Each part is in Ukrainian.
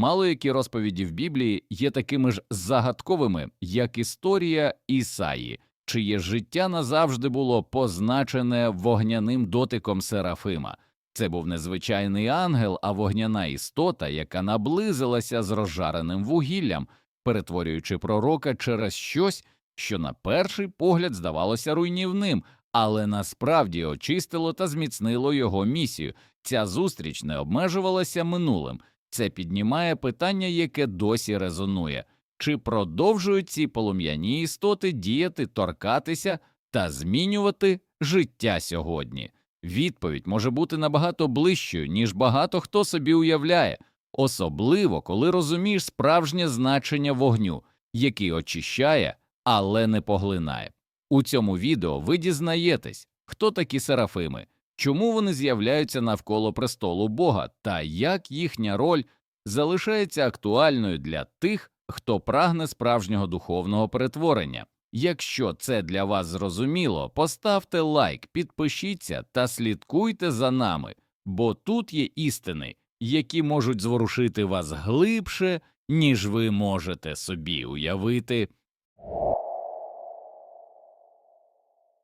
Мало які розповіді в Біблії є такими ж загадковими, як історія Ісаї, чиє життя назавжди було позначене вогняним дотиком Серафима. Це був незвичайний ангел, а вогняна істота, яка наблизилася з розжареним вугіллям, перетворюючи пророка через щось, що на перший погляд здавалося руйнівним, але насправді очистило та зміцнило його місію. Ця зустріч не обмежувалася минулим. Це піднімає питання, яке досі резонує чи продовжують ці полум'яні істоти діяти, торкатися та змінювати життя сьогодні. Відповідь може бути набагато ближчою, ніж багато хто собі уявляє, особливо коли розумієш справжнє значення вогню, який очищає, але не поглинає. У цьому відео ви дізнаєтесь, хто такі серафими, чому вони з'являються навколо престолу Бога та як їхня роль залишається актуальною для тих, хто прагне справжнього духовного перетворення. Якщо це для вас зрозуміло, поставте лайк, підпишіться та слідкуйте за нами, бо тут є істини, які можуть зворушити вас глибше, ніж ви можете собі уявити.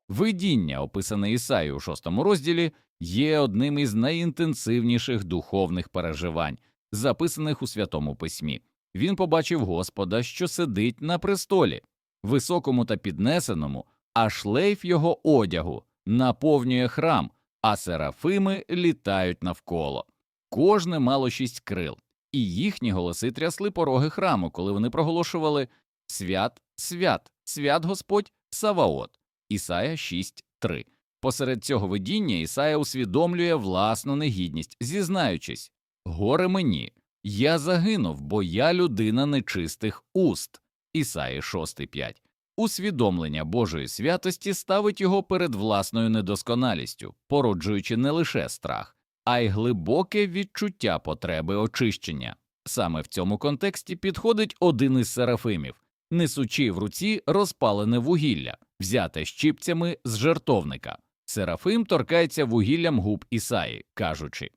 Видіння, описане Ісаєю у шостому розділі, є одним із найінтенсивніших духовних переживань, записаних у Святому Письмі. Він побачив Господа, що сидить на престолі, високому та піднесеному, а шлейф його одягу наповнює храм, а серафими літають навколо. Кожне мало шість крил, і їхні голоси трясли пороги храму, коли вони проголошували Свят, свят, свят Господь Саваот. Ісая 6.3. Посеред цього видіння Ісая усвідомлює власну негідність, зізнаючись Горе мені, я загинув, бо я людина нечистих уст. Ісаї 6.5. Усвідомлення Божої святості ставить його перед власною недосконалістю, породжуючи не лише страх, а й глибоке відчуття потреби очищення. Саме в цьому контексті підходить один із серафимів, несучи в руці розпалене вугілля, взяте щипцями з жертовника. Серафим торкається вугіллям губ Ісаї, кажучи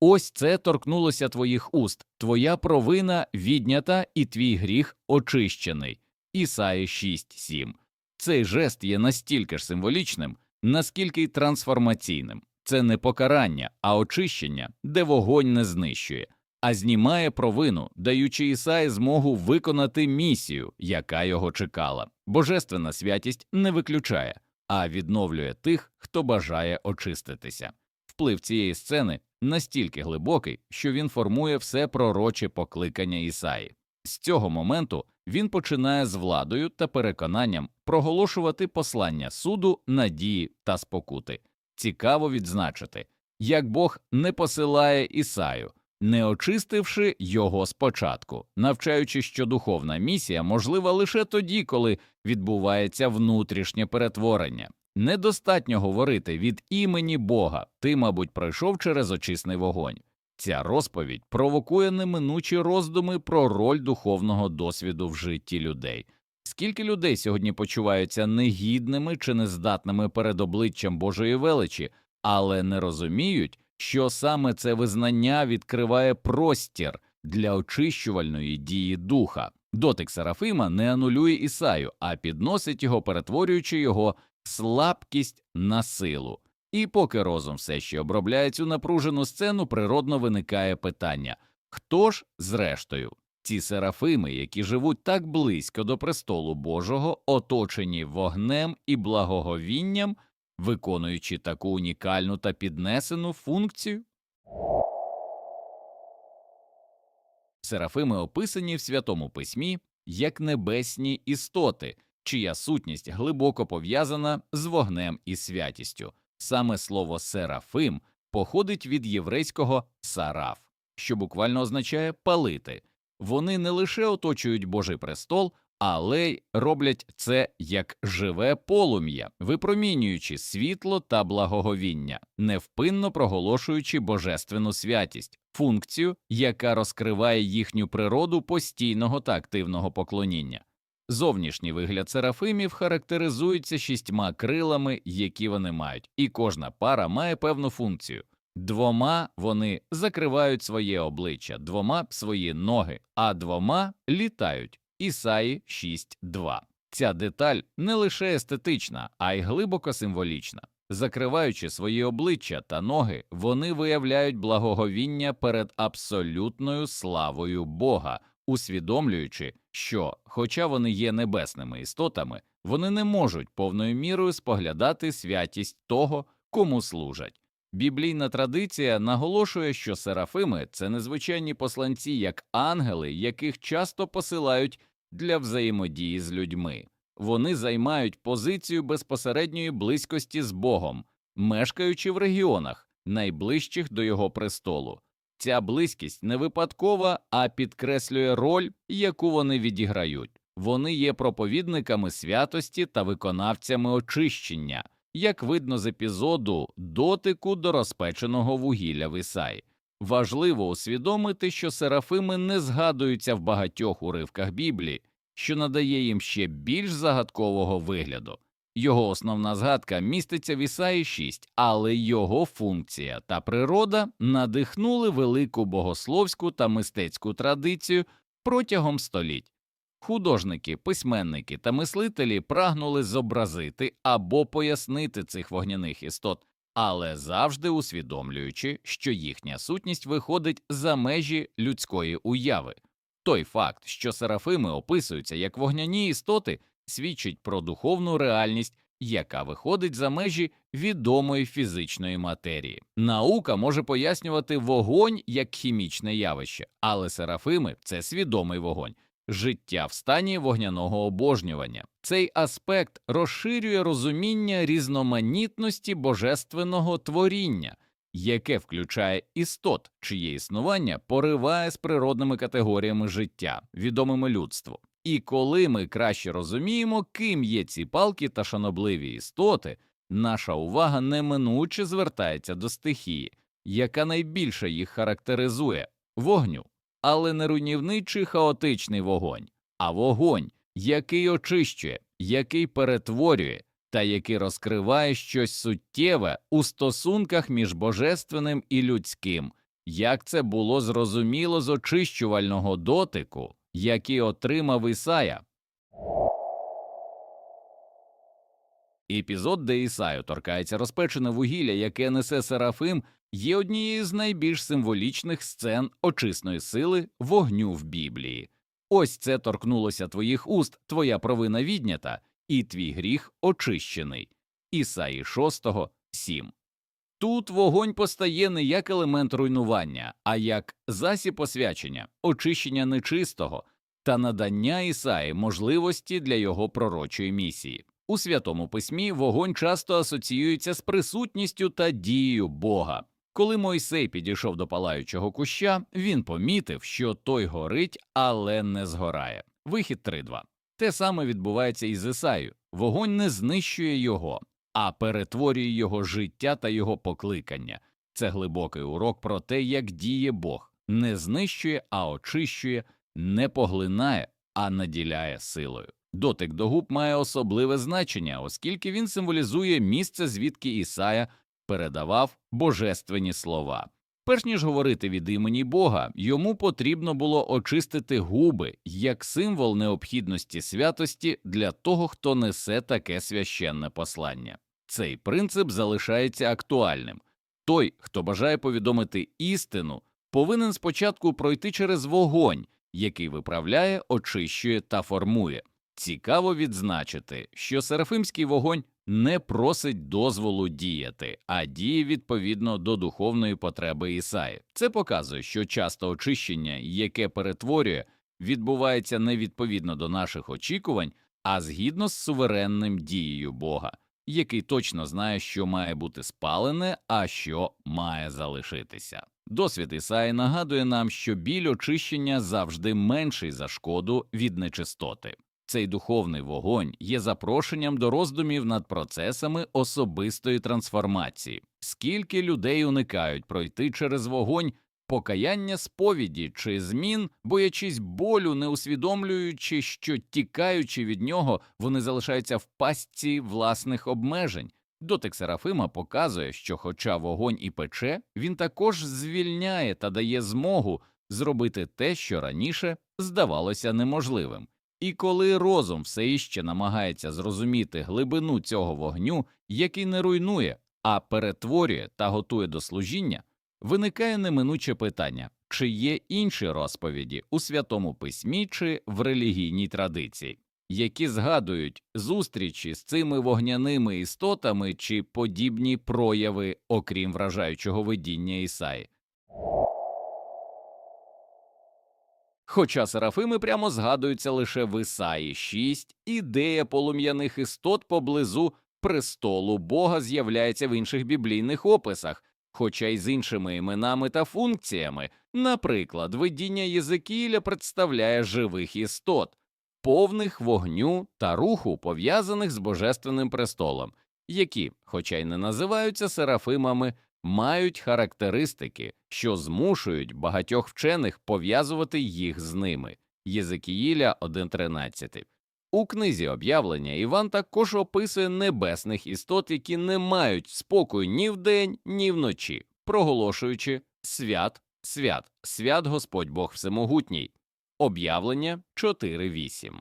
Ось це торкнулося твоїх уст, твоя провина віднята і твій гріх очищений. Ісаї 6.7. Цей жест є настільки ж символічним, наскільки й трансформаційним. Це не покарання, а очищення, де вогонь не знищує, а знімає провину, даючи Ісаї змогу виконати місію, яка його чекала. Божественна святість не виключає, а відновлює тих, хто бажає очиститися. Вплив цієї сцени настільки глибокий, що він формує все пророче покликання Ісаї. З цього моменту він починає з владою та переконанням проголошувати послання суду, надії та спокути. Цікаво відзначити, як Бог не посилає Ісаю, не очистивши його спочатку, навчаючи, що духовна місія можлива лише тоді, коли відбувається внутрішнє перетворення. Недостатньо говорити від імені Бога, ти, мабуть, пройшов через очисний вогонь. Ця розповідь провокує неминучі роздуми про роль духовного досвіду в житті людей. Скільки людей сьогодні почуваються негідними чи нездатними перед обличчям Божої величі, але не розуміють, що саме це визнання відкриває простір для очищувальної дії духа. Дотик Серафима не анулює Ісаю, а підносить його, перетворюючи його слабкість на силу. І поки розум все ще обробляє цю напружену сцену, природно виникає питання хто ж, зрештою, ці серафими, які живуть так близько до престолу Божого, оточені вогнем і благоговінням, виконуючи таку унікальну та піднесену функцію? Серафими описані в Святому Письмі як небесні істоти, чия сутність глибоко пов'язана з вогнем і святістю. Саме слово серафим походить від єврейського сараф, що буквально означає палити. Вони не лише оточують Божий престол, але роблять це як живе полум'я, випромінюючи світло та благоговіння, невпинно проголошуючи божественну святість, функцію, яка розкриває їхню природу постійного та активного поклоніння. Зовнішній вигляд серафимів характеризується шістьма крилами, які вони мають, і кожна пара має певну функцію. Двома вони закривають своє обличчя, двома свої ноги, а двома літають. Ісаї 6.2. Ця деталь не лише естетична, а й глибоко символічна. Закриваючи свої обличчя та ноги, вони виявляють благоговіння перед абсолютною славою Бога, усвідомлюючи, що, хоча вони є небесними істотами, вони не можуть повною мірою споглядати святість того, кому служать. Біблійна традиція наголошує, що серафими це незвичайні посланці, як ангели, яких часто посилають для взаємодії з людьми. Вони займають позицію безпосередньої близькості з Богом, мешкаючи в регіонах, найближчих до його престолу. Ця близькість не випадкова, а підкреслює роль, яку вони відіграють. Вони є проповідниками святості та виконавцями очищення, як видно з епізоду дотику до розпеченого вугілля в Ісаї. Важливо усвідомити, що серафими не згадуються в багатьох уривках Біблії, що надає їм ще більш загадкового вигляду. Його основна згадка міститься в Ісаї 6, але його функція та природа надихнули велику богословську та мистецьку традицію протягом століть. Художники, письменники та мислителі прагнули зобразити або пояснити цих вогняних істот, але завжди усвідомлюючи, що їхня сутність виходить за межі людської уяви. Той факт, що серафими описуються як вогняні істоти, свідчить про духовну реальність, яка виходить за межі відомої фізичної матерії. Наука може пояснювати вогонь як хімічне явище, але серафими це свідомий вогонь. Життя в стані вогняного обожнювання. Цей аспект розширює розуміння різноманітності божественного творіння, яке включає істот, чиє існування пориває з природними категоріями життя, відомими людству. І коли ми краще розуміємо, ким є ці палки та шанобливі істоти, наша увага неминуче звертається до стихії, яка найбільше їх характеризує вогню але не руйнівний чи хаотичний вогонь, а вогонь, який очищує, який перетворює та який розкриває щось суттєве у стосунках між божественним і людським, як це було зрозуміло з очищувального дотику, який отримав Ісая. Епізод, де Ісаю торкається розпечене вугілля, яке несе Серафим, є однією з найбільш символічних сцен очисної сили вогню в Біблії. Ось це торкнулося твоїх уст, твоя провина віднята, і твій гріх очищений. Ісаї 6, 7. Тут вогонь постає не як елемент руйнування, а як засіб освячення, очищення нечистого та надання Ісаї можливості для його пророчої місії. У святому письмі вогонь часто асоціюється з присутністю та дією Бога. Коли Мойсей підійшов до палаючого куща, він помітив, що той горить, але не згорає. Вихід 3.2. Те саме відбувається і з Ісаєю. Вогонь не знищує його, а перетворює його життя та його покликання. Це глибокий урок про те, як діє Бог, не знищує, а очищує, не поглинає, а наділяє силою. Дотик до губ має особливе значення, оскільки він символізує місце, звідки Ісая передавав божественні слова. Перш ніж говорити від імені Бога, йому потрібно було очистити губи як символ необхідності святості для того, хто несе таке священне послання. Цей принцип залишається актуальним. Той, хто бажає повідомити істину, повинен спочатку пройти через вогонь, який виправляє, очищує та формує. Цікаво відзначити, що серафимський вогонь не просить дозволу діяти, а діє відповідно до духовної потреби Ісаї. Це показує, що часто очищення, яке перетворює, відбувається не відповідно до наших очікувань, а згідно з суверенним дією Бога, який точно знає, що має бути спалене, а що має залишитися. Досвід Ісаї нагадує нам, що біль очищення завжди менший за шкоду від нечистоти. Цей духовний вогонь є запрошенням до роздумів над процесами особистої трансформації, скільки людей уникають пройти через вогонь покаяння сповіді чи змін, боячись болю, не усвідомлюючи, що тікаючи від нього, вони залишаються в пастці власних обмежень. Дотик Серафима показує, що, хоча вогонь і пече, він також звільняє та дає змогу зробити те, що раніше здавалося неможливим. І коли розум все іще намагається зрозуміти глибину цього вогню, який не руйнує, а перетворює та готує до служіння, виникає неминуче питання, чи є інші розповіді у святому письмі чи в релігійній традиції, які згадують зустрічі з цими вогняними істотами чи подібні прояви, окрім вражаючого видіння Ісаї. Хоча серафими прямо згадуються лише в Ісаї 6, ідея полум'яних істот поблизу престолу Бога з'являється в інших біблійних описах, хоча й з іншими іменами та функціями. Наприклад, видіння Єзекіля представляє живих істот, повних вогню та руху, пов'язаних з божественним престолом, які, хоча й не називаються серафимами, мають характеристики, що змушують багатьох вчених пов'язувати їх з ними. Єзекіїля 1.13. У книзі об'явлення Іван також описує небесних істот, які не мають спокою ні вдень, ні вночі, проголошуючи свят, свят, свят Господь Бог Всемогутній. Об'явлення 4.8.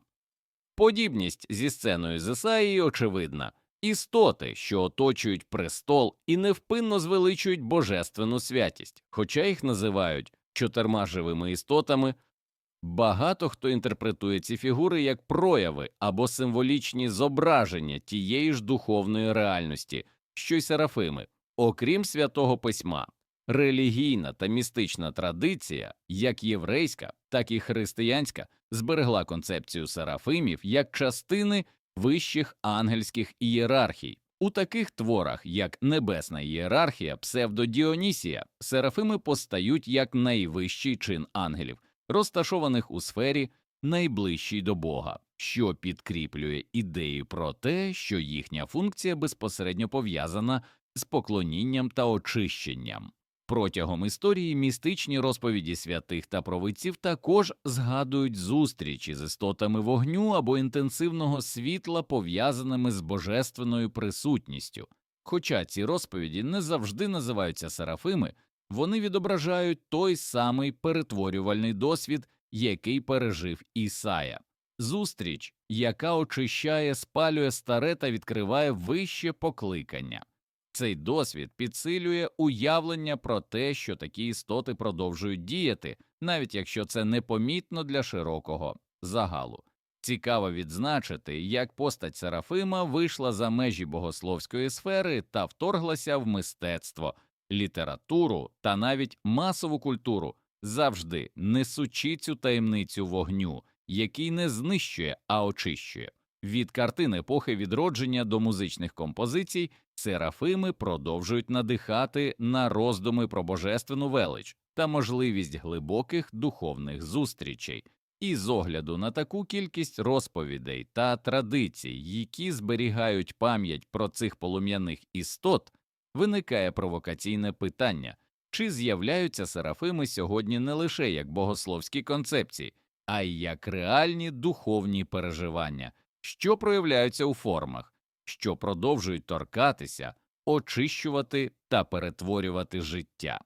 Подібність зі сценою з Ісаїї очевидна. Істоти, що оточують престол і невпинно звеличують божественну святість, хоча їх називають чотирма живими істотами, багато хто інтерпретує ці фігури як прояви або символічні зображення тієї ж духовної реальності, що й серафими, окрім святого письма. Релігійна та містична традиція, як єврейська, так і християнська, зберегла концепцію серафимів як частини вищих ангельських ієрархій. У таких творах, як Небесна ієрархія, псевдодіонісія, серафими постають як найвищий чин ангелів, розташованих у сфері найближчій до Бога, що підкріплює ідею про те, що їхня функція безпосередньо пов'язана з поклонінням та очищенням. Протягом історії містичні розповіді святих та провидців також згадують зустрічі з істотами вогню або інтенсивного світла, пов'язаними з божественною присутністю. Хоча ці розповіді не завжди називаються серафими, вони відображають той самий перетворювальний досвід, який пережив Ісая. Зустріч, яка очищає, спалює старе та відкриває вище покликання. Цей досвід підсилює уявлення про те, що такі істоти продовжують діяти, навіть якщо це непомітно для широкого загалу. Цікаво відзначити, як постать Серафима вийшла за межі богословської сфери та вторглася в мистецтво, літературу та навіть масову культуру, завжди несучи цю таємницю вогню, який не знищує, а очищує. Від картин епохи відродження до музичних композицій серафими продовжують надихати на роздуми про божественну велич та можливість глибоких духовних зустрічей, і з огляду на таку кількість розповідей та традицій, які зберігають пам'ять про цих полум'яних істот, виникає провокаційне питання чи з'являються серафими сьогодні не лише як богословські концепції, а й як реальні духовні переживання що проявляються у формах, що продовжують торкатися, очищувати та перетворювати життя.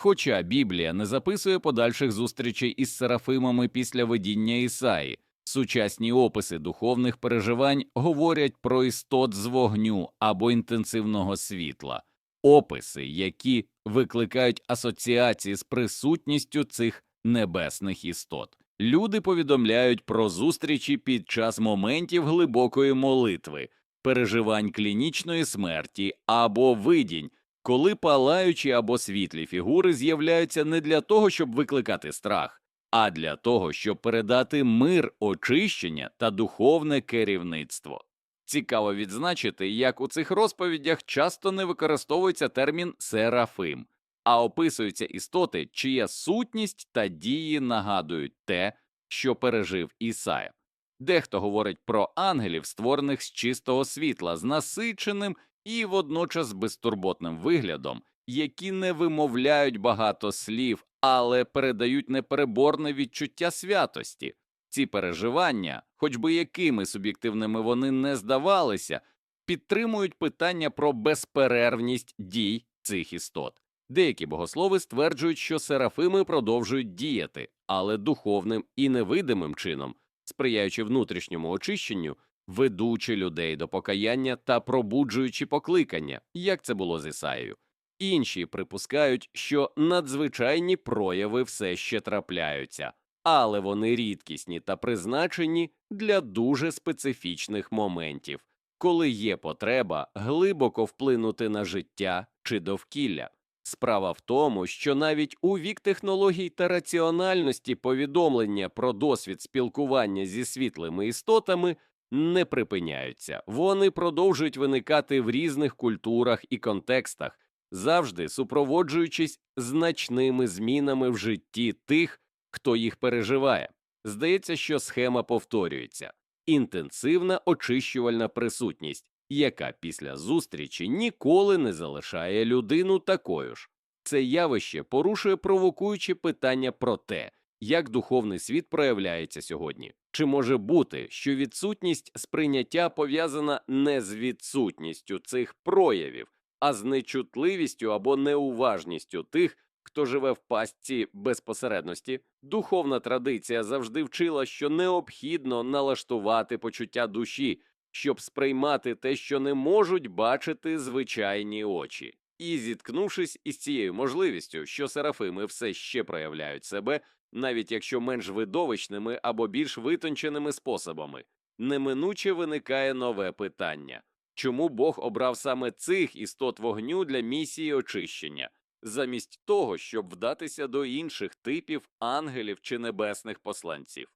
Хоча Біблія не записує подальших зустрічей із серафимами після видіння Ісаї, сучасні описи духовних переживань говорять про істот з вогню або інтенсивного світла, описи, які викликають асоціації з присутністю цих небесних істот. Люди повідомляють про зустрічі під час моментів глибокої молитви, переживань клінічної смерті або видінь, коли палаючі або світлі фігури з'являються не для того, щоб викликати страх, а для того, щоб передати мир, очищення та духовне керівництво. Цікаво відзначити, як у цих розповідях часто не використовується термін серафим а описуються істоти, чия сутність та дії нагадують те, що пережив Ісая. Дехто говорить про ангелів, створених з чистого світла, з насиченим і водночас безтурботним виглядом, які не вимовляють багато слів, але передають непереборне відчуття святості. Ці переживання, хоч би якими суб'єктивними вони не здавалися, підтримують питання про безперервність дій цих істот. Деякі богослови стверджують, що серафими продовжують діяти, але духовним і невидимим чином, сприяючи внутрішньому очищенню, ведучи людей до покаяння та пробуджуючи покликання, як це було з Ісаєю. Інші припускають, що надзвичайні прояви все ще трапляються, але вони рідкісні та призначені для дуже специфічних моментів, коли є потреба глибоко вплинути на життя чи довкілля. Справа в тому, що навіть у вік технологій та раціональності повідомлення про досвід спілкування зі світлими істотами не припиняються, вони продовжують виникати в різних культурах і контекстах, завжди супроводжуючись значними змінами в житті тих, хто їх переживає. Здається, що схема повторюється. Інтенсивна очищувальна присутність, яка після зустрічі ніколи не залишає людину такою ж. Це явище порушує провокуючі питання про те, як духовний світ проявляється сьогодні. Чи може бути, що відсутність сприйняття пов'язана не з відсутністю цих проявів, а з нечутливістю або неуважністю тих, хто живе в пастці безпосередності? Духовна традиція завжди вчила, що необхідно налаштувати почуття душі, щоб сприймати те, що не можуть бачити звичайні очі. І зіткнувшись із цією можливістю, що серафими все ще проявляють себе, навіть якщо менш видовищними або більш витонченими способами, неминуче виникає нове питання чому Бог обрав саме цих істот вогню для місії очищення, замість того, щоб вдатися до інших типів ангелів чи небесних посланців?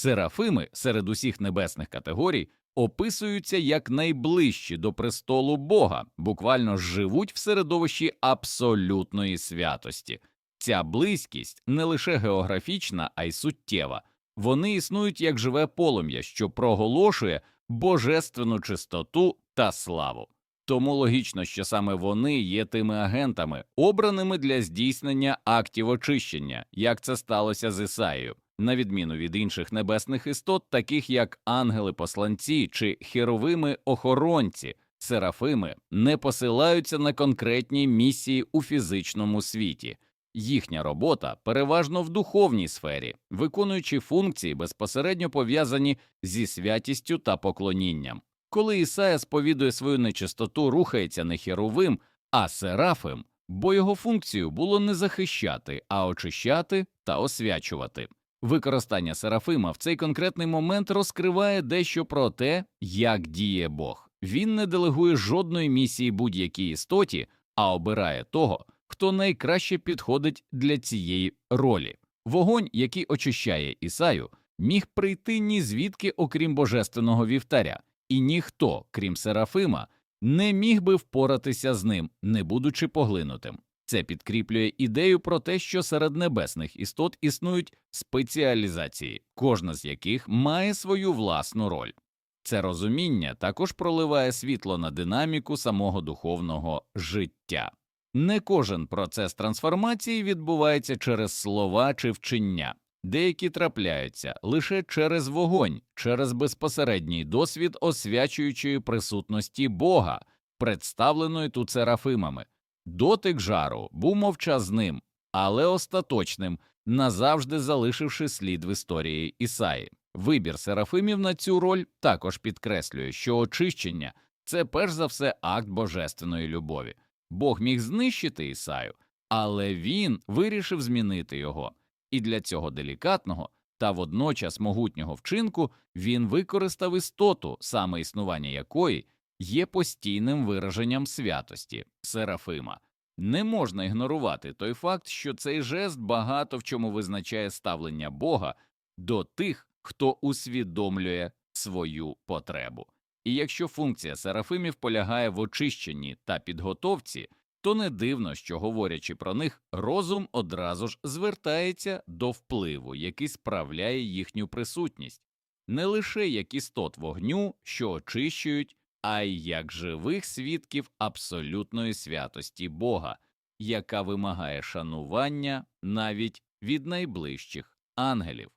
Серафими серед усіх небесних категорій описуються як найближчі до престолу Бога, буквально живуть в середовищі абсолютної святості. Ця близькість не лише географічна, а й суттєва. Вони існують як живе полум'я, що проголошує божественну чистоту та славу. Тому логічно, що саме вони є тими агентами, обраними для здійснення актів очищення, як це сталося з Ісаєю на відміну від інших небесних істот, таких як ангели-посланці чи херовими охоронці, серафими не посилаються на конкретні місії у фізичному світі. Їхня робота переважно в духовній сфері, виконуючи функції безпосередньо пов'язані зі святістю та поклонінням. Коли Ісая сповідує свою нечистоту, рухається не херовим, а серафим, бо його функцію було не захищати, а очищати та освячувати. Використання Серафима в цей конкретний момент розкриває дещо про те, як діє Бог. Він не делегує жодної місії будь-якій істоті, а обирає того, хто найкраще підходить для цієї ролі. Вогонь, який очищає Ісаю, міг прийти ні звідки, окрім божественного вівтаря, і ніхто, крім Серафима, не міг би впоратися з ним, не будучи поглинутим. Це підкріплює ідею про те, що серед небесних істот існують спеціалізації, кожна з яких має свою власну роль. Це розуміння також проливає світло на динаміку самого духовного життя. Не кожен процес трансформації відбувається через слова чи вчення, деякі трапляються лише через вогонь, через безпосередній досвід освячуючої присутності Бога, представленої тут серафимами. Дотик жару був мовчазним, але остаточним, назавжди залишивши слід в історії Ісаї. Вибір серафимів на цю роль також підкреслює, що очищення це перш за все акт божественної любові. Бог міг знищити Ісаю, але він вирішив змінити його, і для цього делікатного та водночас могутнього вчинку він використав істоту, саме існування якої є постійним вираженням святості Серафима. Не можна ігнорувати той факт, що цей жест багато в чому визначає ставлення Бога до тих, хто усвідомлює свою потребу. І якщо функція серафимів полягає в очищенні та підготовці, то не дивно, що, говорячи про них, розум одразу ж звертається до впливу, який справляє їхню присутність, не лише як істот вогню, що очищують, а й як живих свідків абсолютної святості Бога, яка вимагає шанування навіть від найближчих ангелів.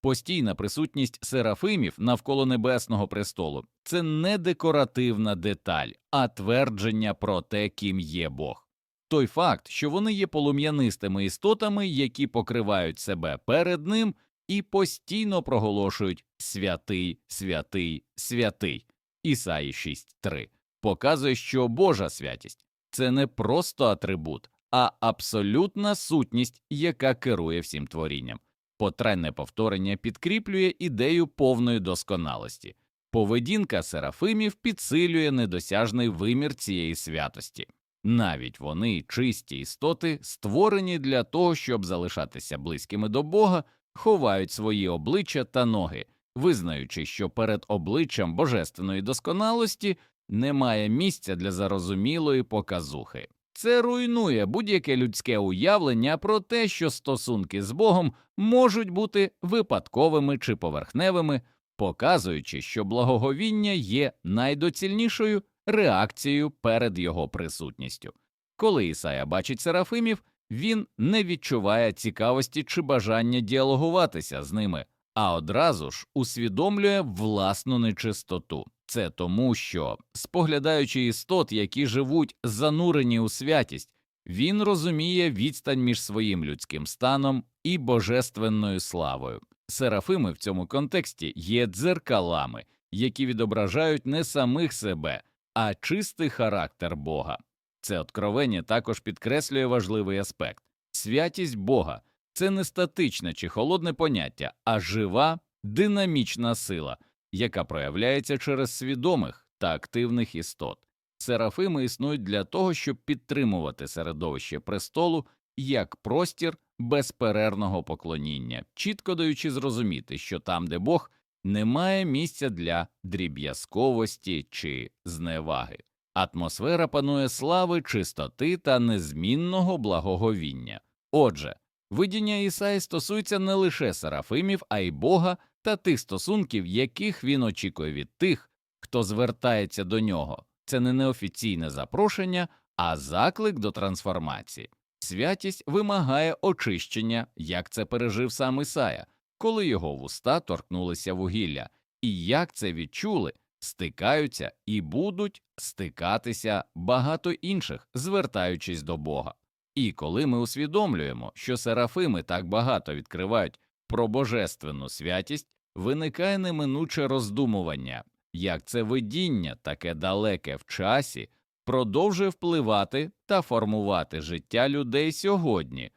Постійна присутність серафимів навколо небесного престолу це не декоративна деталь, а твердження про те, ким є Бог. Той факт, що вони є полум'янистими істотами, які покривають себе перед ним і постійно проголошують святий, святий, святий. Ісаї 6.3 показує, що Божа святість це не просто атрибут, а абсолютна сутність, яка керує всім творінням. Потренне повторення підкріплює ідею повної досконалості. Поведінка серафимів підсилює недосяжний вимір цієї святості. Навіть вони, чисті істоти, створені для того, щоб залишатися близькими до Бога, ховають свої обличчя та ноги, визнаючи, що перед обличчям божественної досконалості немає місця для зарозумілої показухи. Це руйнує будь-яке людське уявлення про те, що стосунки з Богом можуть бути випадковими чи поверхневими, показуючи, що благоговіння є найдоцільнішою реакцією перед його присутністю. Коли Ісая бачить серафимів, він не відчуває цікавості чи бажання діалогуватися з ними, а одразу ж усвідомлює власну нечистоту. Це тому, що, споглядаючи істот, які живуть занурені у святість, він розуміє відстань між своїм людським станом і божественною славою. Серафими в цьому контексті є дзеркалами, які відображають не самих себе, а чистий характер Бога. Це откровення також підкреслює важливий аспект святість Бога це не статичне чи холодне поняття, а жива, динамічна сила, яка проявляється через свідомих та активних істот. Серафими існують для того, щоб підтримувати середовище престолу як простір безперервного поклоніння, чітко даючи зрозуміти, що там, де Бог, немає місця для дріб'язковості чи зневаги. Атмосфера панує слави, чистоти та незмінного благоговіння. Отже, видіння Ісаї стосується не лише серафимів, а й Бога та тих стосунків, яких він очікує від тих, хто звертається до нього. Це не неофіційне запрошення, а заклик до трансформації. Святість вимагає очищення, як це пережив сам Ісая, коли його вуста торкнулися вугілля, і як це відчули, стикаються і будуть стикатися багато інших, звертаючись до Бога. І коли ми усвідомлюємо, що серафими так багато відкривають про божественну святість, виникає неминуче роздумування, як це видіння, таке далеке в часі, продовжує впливати та формувати життя людей сьогодні,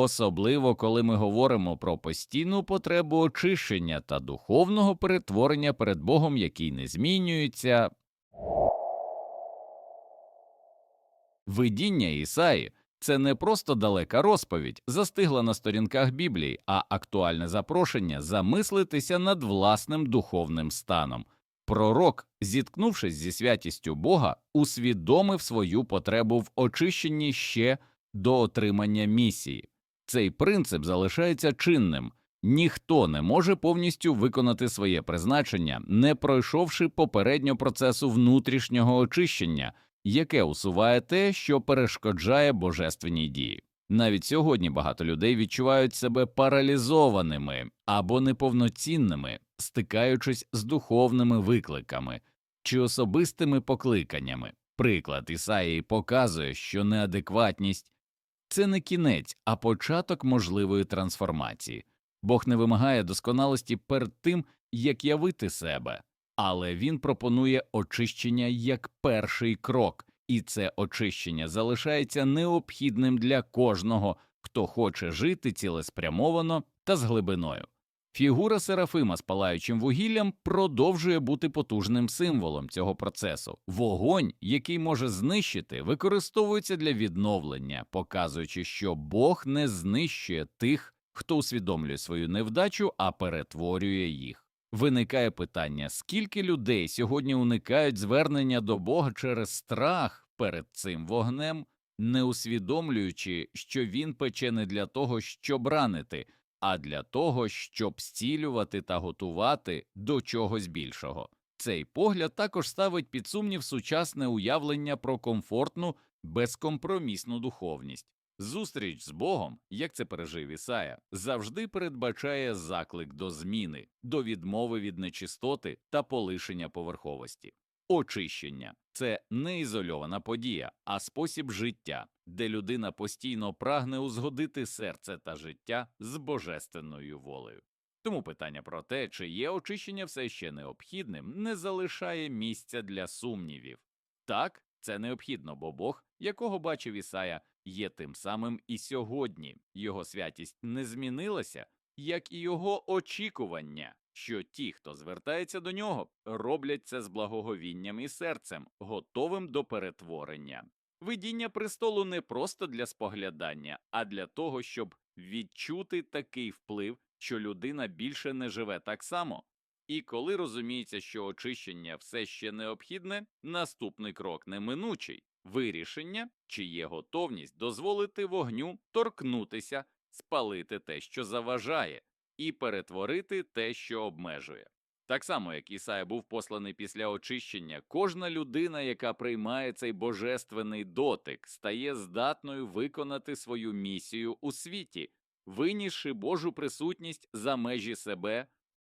особливо коли ми говоримо про постійну потребу очищення та духовного перетворення перед Богом, який не змінюється. Видіння Ісаї це не просто далека розповідь, застигла на сторінках Біблії, а актуальне запрошення замислитися над власним духовним станом. Пророк, зіткнувшись зі святістю Бога, усвідомив свою потребу в очищенні ще до отримання місії. Цей принцип залишається чинним. Ніхто не може повністю виконати своє призначення, не пройшовши попередньо процесу внутрішнього очищення, яке усуває те, що перешкоджає божественній дії. Навіть сьогодні багато людей відчувають себе паралізованими або неповноцінними, стикаючись з духовними викликами чи особистими покликаннями. Приклад Ісаїї показує, що неадекватність це не кінець, а початок можливої трансформації. Бог не вимагає досконалості перед тим, як явити себе, але він пропонує очищення як перший крок, і це очищення залишається необхідним для кожного, хто хоче жити цілеспрямовано та з глибиною. Фігура Серафима з палаючим вугіллям продовжує бути потужним символом цього процесу. Вогонь, який може знищити, використовується для відновлення, показуючи, що Бог не знищує тих, хто усвідомлює свою невдачу, а перетворює їх. Виникає питання, скільки людей сьогодні уникають звернення до Бога через страх перед цим вогнем, не усвідомлюючи, що він пече не для того, щоб ранити, а для того, щоб зцілювати та готувати до чогось більшого. Цей погляд також ставить під сумнів сучасне уявлення про комфортну безкомпромісну духовність. Зустріч з Богом, як це пережив Ісая, завжди передбачає заклик до зміни, до відмови від нечистоти та полишення поверховості. Очищення це не ізольована подія, а спосіб життя, де людина постійно прагне узгодити серце та життя з божественною волею. Тому питання про те, чи є очищення все ще необхідним, не залишає місця для сумнівів. Так, це необхідно, бо Бог, якого бачив Ісая, є тим самим і сьогодні. Його святість не змінилася, як і його очікування, що ті, хто звертається до нього, роблять це з благоговінням і серцем, готовим до перетворення. Видіння престолу не просто для споглядання, а для того, щоб відчути такий вплив, що людина більше не живе так само. І коли розуміється, що очищення все ще необхідне, наступний крок неминучий вирішення, чи є готовність дозволити вогню торкнутися, спалити те, що заважає, і перетворити те, що обмежує. Так само, як Ісая був посланий після очищення, кожна людина, яка приймає цей божественний дотик, стає здатною виконати свою місію у світі, винісши Божу присутність за межі себе